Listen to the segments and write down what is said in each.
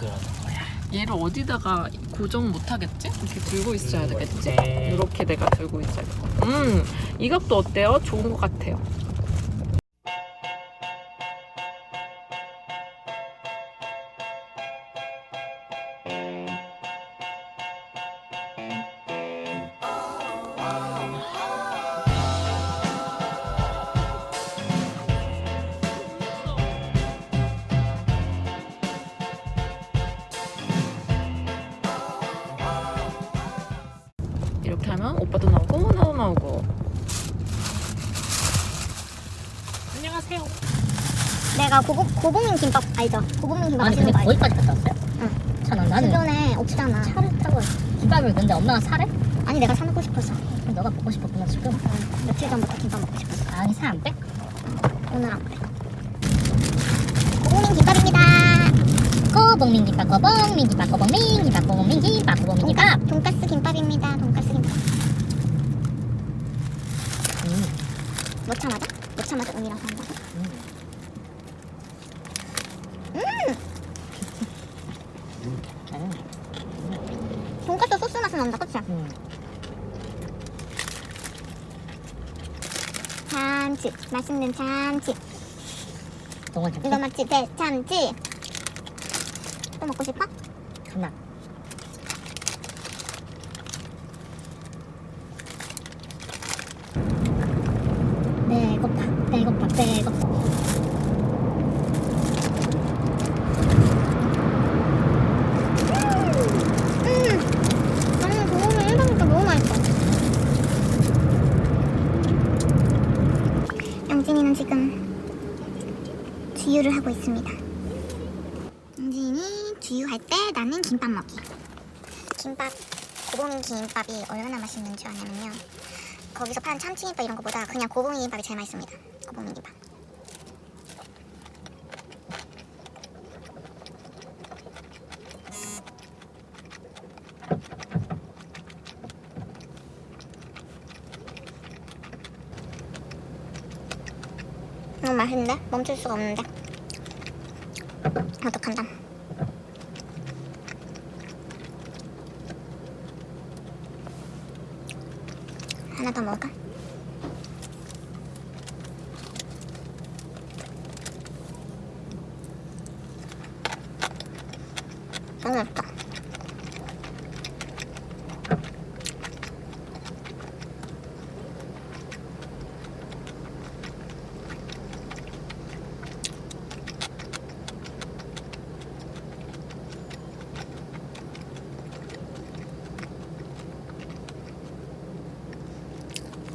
그러는 거야. 얘를 어디다가 고정 못 하겠지? 이렇게 들고 있어야 되겠지? 네. 이렇게 내가 들고 있어야 돼. 음, 이 각도 어때요? 좋은 것 같아요. 하면 오빠도 나오고 나도 나오고. 안녕하세요. 내가 고복, 고복민 김밥 알죠? 고복민 김밥 아니 맛있는 근데 거 알죠? 거기까지 갔다 왔어요? 응. 천원 나는 주변에 없잖아 차를 타고 김밥을 근데 엄마가 사래? 아니 내가 사 먹고 싶었어 그럼 너가 먹고 싶었구나 지금 응. 며칠 전부터 김밥 먹고 싶었어 아니 살 안 빼? 오늘 안 그래 고복민 김밥입니다 꼬봉민 김밥 꼬봉민 김밥 꼬봉민 김밥 꼬봉민 김밥 꼬봉민 김밥 돈가스 김밥입니다 돈가스 김밥 음, 넣자마자? 넣자마자 음이라고 한다고? 음. 음. 돈가스 소스 맛은 난다 그치? 음. 참치 맛있는 참치 동원 이거 맞지? 대 참치 또 먹고 싶어? 하나 배고파 배고파 배고파 음! 나는 고복민 일반니까 너무 맛있어 영진이는 지금 주유를 하고 있습니다. 영진이 주유할 때 나는 김밥 먹기. 김밥 고봉인 김밥이 얼마나 맛있는 줄 아냐면요. 거기서 파는 참치김밥 이런 거보다 그냥 고봉인 김밥이 제일 맛있습니다. 고봉인 김밥. 너무 맛있는데? 멈출 수가 없는데 어떡한다 하나 더 먹을까? 너무 맵다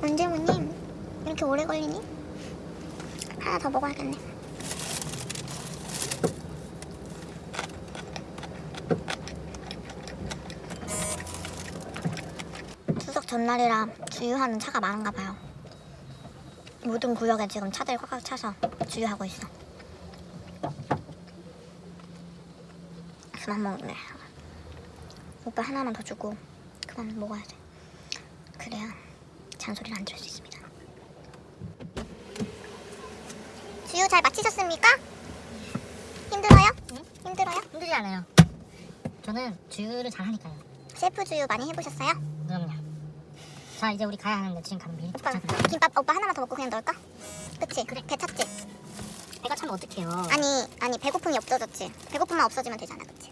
은재무님 이렇게 오래 걸리니? 하나 더 먹어야겠네. 추석 전날이라 주유하는 차가 많은가 봐요. 모든 구역에 지금 차들이 꽉꽉 차서 주유하고 있어. 그만 먹네. 오빠 하나만 더 주고 그만 먹어야 돼. 그래야 잔소리를 안 들을 수 있습니다. 주유 잘 마치셨습니까? 힘들어요? 힘들어요? 힘들지 않아요 저는 주유를 잘 하니까요 셀프 주유 많이 해보셨어요? 그럼요 자 이제 우리 가야 하는데 지금 가면 미리 오빠 귀찮아요 김밥 오빠 하나만 더 먹고 그냥 넣을까? 그치? 그래 배 찼지? 배가 차면 어떡해요 아니 아니 배고픔이 없어졌지? 배고픔만 없어지면 되잖아 그치?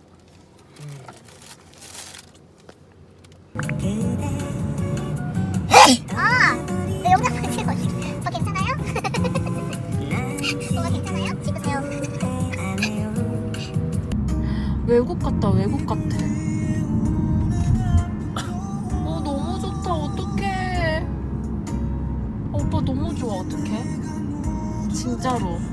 아! 외국 같다, 외국 같아. 어, 너무 좋다, 어떡해. 어, 오빠 너무 좋아, 어떡해. 진짜로.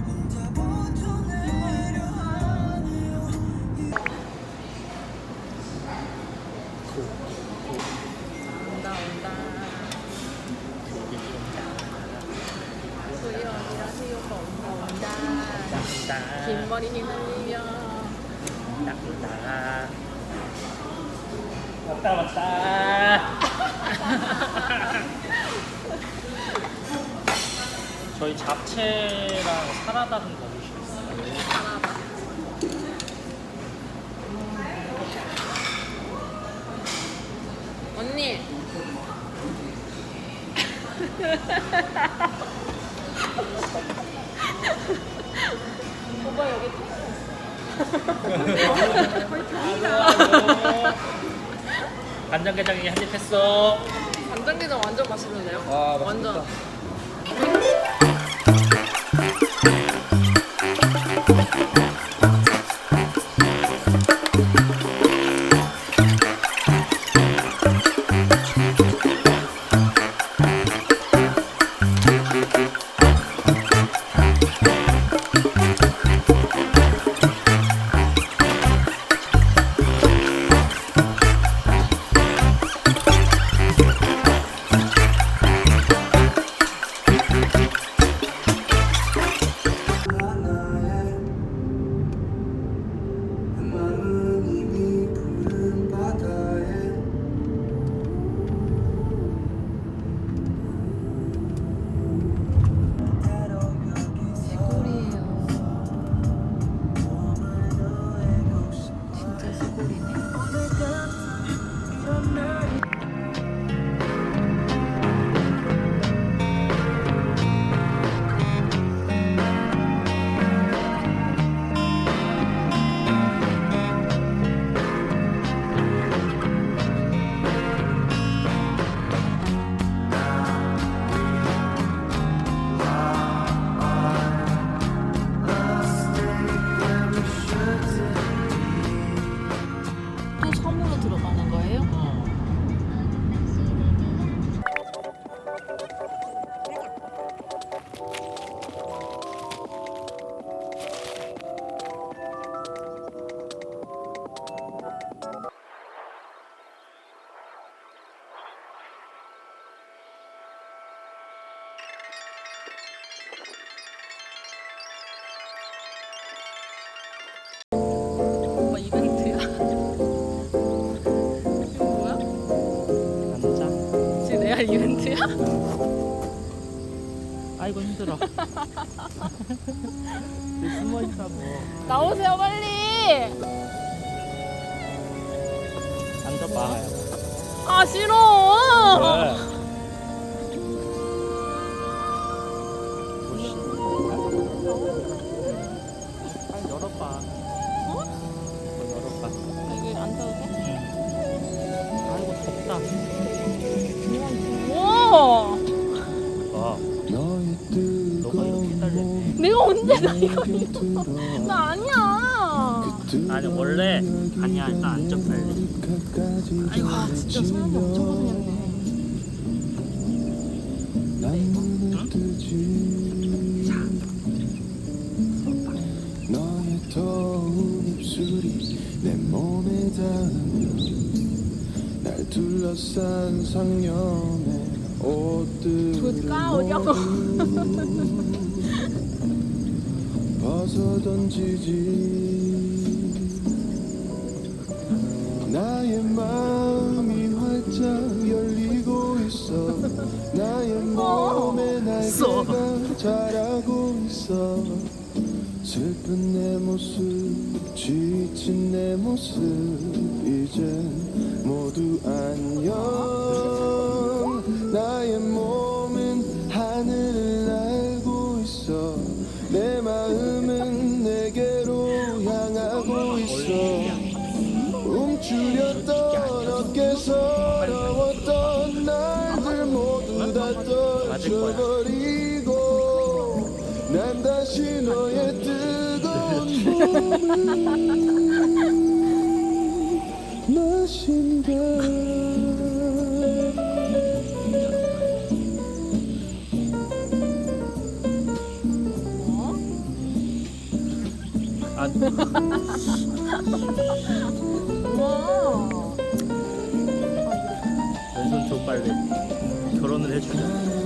딱이다. 긴 머리는 울려. 딱이다. 왔다 왔다. 저희 잡채랑 사라다 좀 넣어주시겠어요? 언니. 오빠 여기 간장게장이 한입 했어. 간장게장 완전 맛있는데요? 와, 맛있겠다. 내가 이벤트야? 아이고 힘들어. 숨어 있다고. 나오세요 빨리! 앉아봐. 아 싫어! 왜? 어. 너가 이렇게 뜨거운 달래. 몸 내가 언제 나 이거 내게 들어 나 아니야! 아니 원래 아니야 일단 앉아 빨리. 아이고 진짜 사람이 엄청 고생했네 난 눈을 뜨지 너의 더운 입술이 내 몸에 닿으면 날 둘러싼 상념 의 옷들을 도대체 까 어디야? 모두 벗어 던지지. 나의 마음이 활짝 열리고 있어. 나의 몸에 날개가 자라고 있어. 슬픈 내 모습 지친 내 모습 이젠 모두 안녕 아, 우와 왼손 줘 빨리. 결혼을 해주자.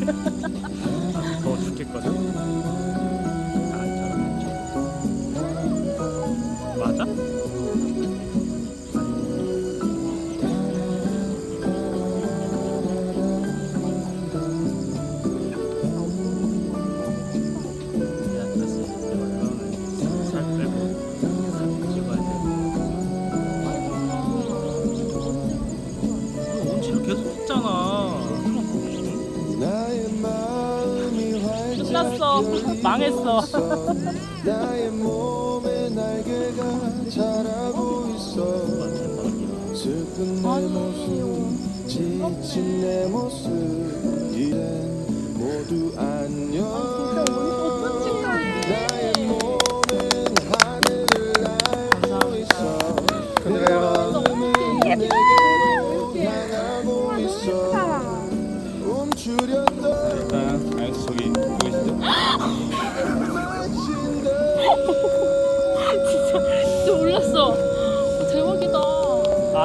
Ha ha ha. 망했어. 나의 몸에 날개가 자라고 있어. 슬픈 내 모습 지친 내 모습 이젠 모두 안녕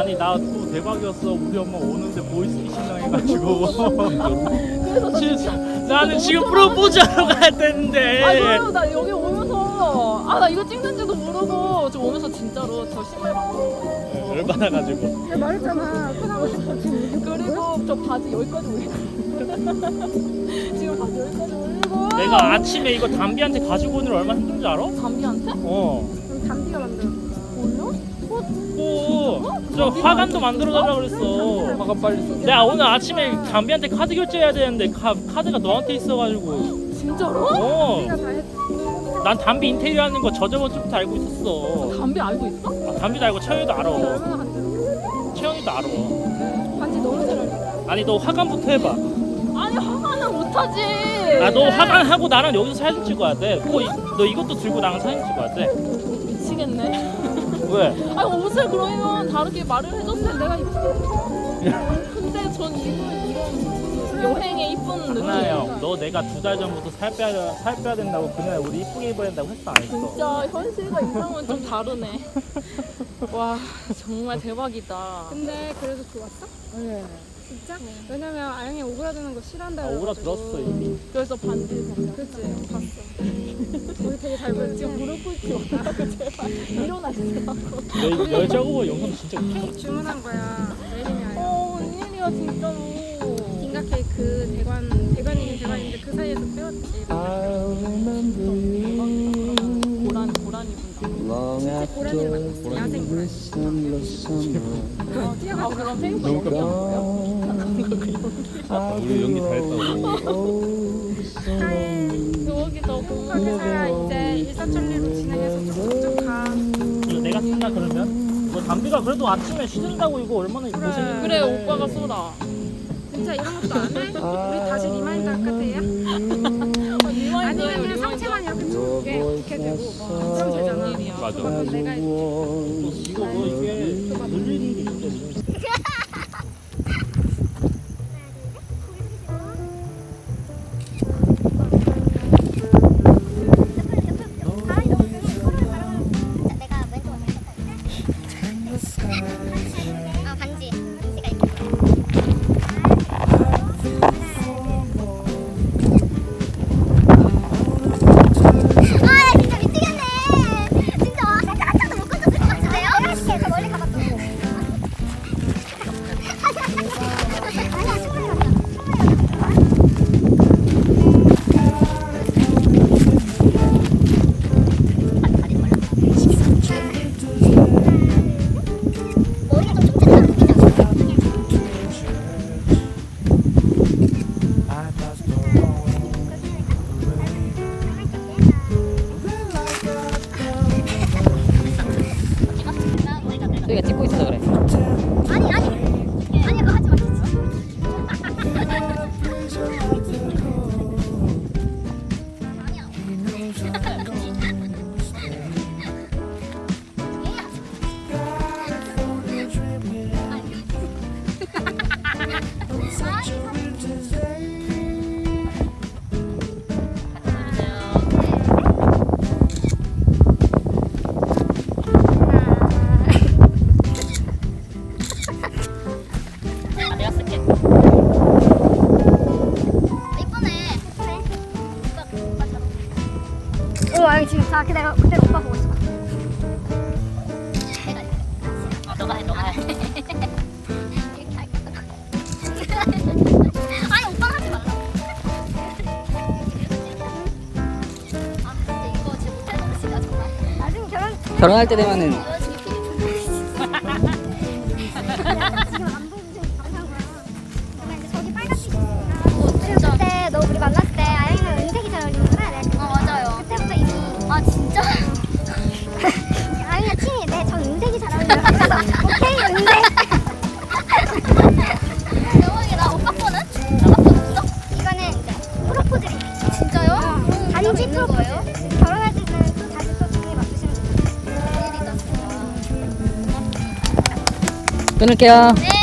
아니 나 또 대박이었어. 우리 엄마 오는데 보이스키 신청해가지고. 그래서 진짜 나는 지금 프로포즈 하러 가야 되는데. 아이고 나 여기 오면서 아 나 이거 찍는지도 모르고 저 오면서 진짜로 저 신발 바꿨어. 열받아 가지고. 그리고 저 바지 여기까지 올리고 지금 바지 여기까지 올리고 내가 아침에 이거 담비한테 가지고 오느라 얼마나 힘든지 알아? 담비한테? 어. 그럼 담비가 만들어 올려? 뭐, 저 화관도 만들어 달라 그랬어. 화관 빨리 써 내가 오늘 아침에 담비한테 카드 결제해야 되는데 카, 카드가 너한테 있어가지고. 진짜로? 어. 난 담비 인테리어 하는 거 저저번 주부터 알고 있었어. 담비 알고 있어? 아, 담비도 알고 채영이도 알아. 얼마나 간지 채영이도 알아. 반지 너무 잘 알지 아니 너 화관부터 해봐. 아니 화관은 못하지 아 너 화관 하고 나랑 여기서 사진 찍어야 돼. 그거 이- 너 이것도 들고 나랑 사진 찍어야 돼. 미치겠네 왜? 아니 옷을 그러면 다르게 말을 해줬으면 내가 입고 근데 전 이거 이런 여행에 이쁜 느낌 하나요. 너 내가 두 달 전부터 살 빼야 살 빼야 된다고 그날 우리 이쁘게 입어야 된다고 했어 안 했어? 진짜 현실과 이상은 좀 다르네 와 정말 대박이다 근데 그래서 좋았어? 네. 진짜? 왜냐면 아영이 오그라드는 거 싫어한다 아, 오그라들었어 이미. 그래서 반지를 샀냐 그치. 봤어. 우리 되게 잘 보였지? 지금 무릎 꿇지 말라고 제발 일어나시라고. 너 여자고 영상 진짜 웃겨. 케이크 주문한 거야. 내림이 아영 어 웬일이야 진짜로. gin가 케이크 대관 대관이긴 대관인데 그 사이에서 remember you 우리 연기 다 했다고 Oh, 회사 이제 일사천리로 진행해서 이거 내가 쓴다 그러면? 너 담비가 그래도 아침에 쉬는다고 이거 얼마나 고생했는데. 그래 오빠가 쏘라 진짜 이런 것도 안 해? 우리 다시 리마인드 할까 돼요? 아니면 상체만 이렇게 쭉 이렇게, 이렇게 되고 그럼 맞아. 내가 As one 이거 뭐 이게 늘리는 게 이런 찍고 있어서 그래 그대로 그대로 오빠 보고 있어. 아 너가 해 너가 해 이렇게 할게 아니 오빠 하지 말라고. 아 근데 이거 지금 못해도 진짜 정말. 나중에 결혼 결혼할 때 되면은 끊을게요. 네,